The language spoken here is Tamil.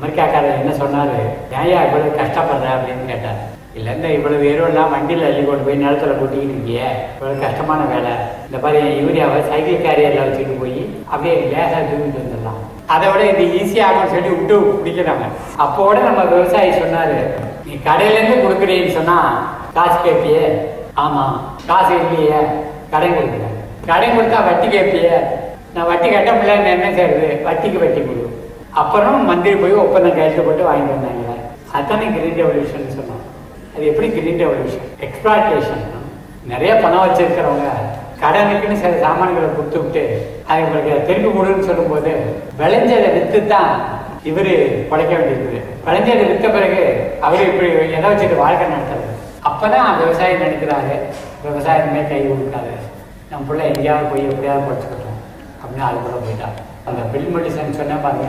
அமெரிக்காக்காரர் என்ன சொன்னாரு? ஏயா இவ்வளவு கஷ்டப்படுற? அப்படின்னு கேட்டார். இல்ல இந்த இவ்வளவு எருவெல்லாம் வண்டியில் அள்ளி கொண்டு போய் நிலத்துல கொட்டிக்கிட்டு இருக்கியே. இவ்வளவு கஷ்டமான வேலை. இந்த மாதிரி யூரியாவை சைக்கிள் கேரியர்ல வச்சுட்டு போய் அப்படியே லேசா தூக்கிட்டு வந்துடலாம். அதை விட இது ஈஸியாகும் சொல்லி விட்டு பிடிக்கிறாங்க அப்போட நம்ம விவசாயி சொன்னாரு நீ கடையில இருந்து கொடுக்குறீன்னு சொன்னா காசு கேட்பியே ஆமா காசு இல்லையே கடன் கொடுக்குறேன். கடன் கொடுத்தா வட்டி கேட்பியே நான் வட்டி கட்ட முடியல என்ன செய்யறது வட்டிக்கு வட்டி கொடு. அப்புறம் மந்திரி போய் ஒப்பந்தம் கையெழுத்து போட்டு வாங்கிட்டு வந்தாங்க அதானே கிரீன் ரெவல்யூஷன் சொன்னோம். அது எப்படி கிரீன் ரெவல்யூஷன் எக்ஸ்பிளாட்டேஷன் நிறைய பணம் வச்சிருக்கிறவங்க கடனுக்குன்னு சில சாமான்களை கொடுத்து விட்டு அது உங்களுக்கு திரும்பி கொடுன்னு சொல்லும்போது விளைஞ்சதை வித்து தான் இவரு பழைக்க வேண்டியிருக்குது. விளைஞ்சதை வித்த பிறகு அவர் இப்படி எதை வச்சுட்டு வாழ்க்கை நடத்துறது அப்பதான் விவசாயம் நினைக்கிறாரு விவசாயமே கை கொடுக்காது. நம்ம பிள்ளை எங்கேயாவது போய் எப்படியாவது படிச்சுக்கிட்டோம். அப்படின்னு அது கூட போயிட்டான். அந்த பில் மெடிசன் சொன்ன பாருங்க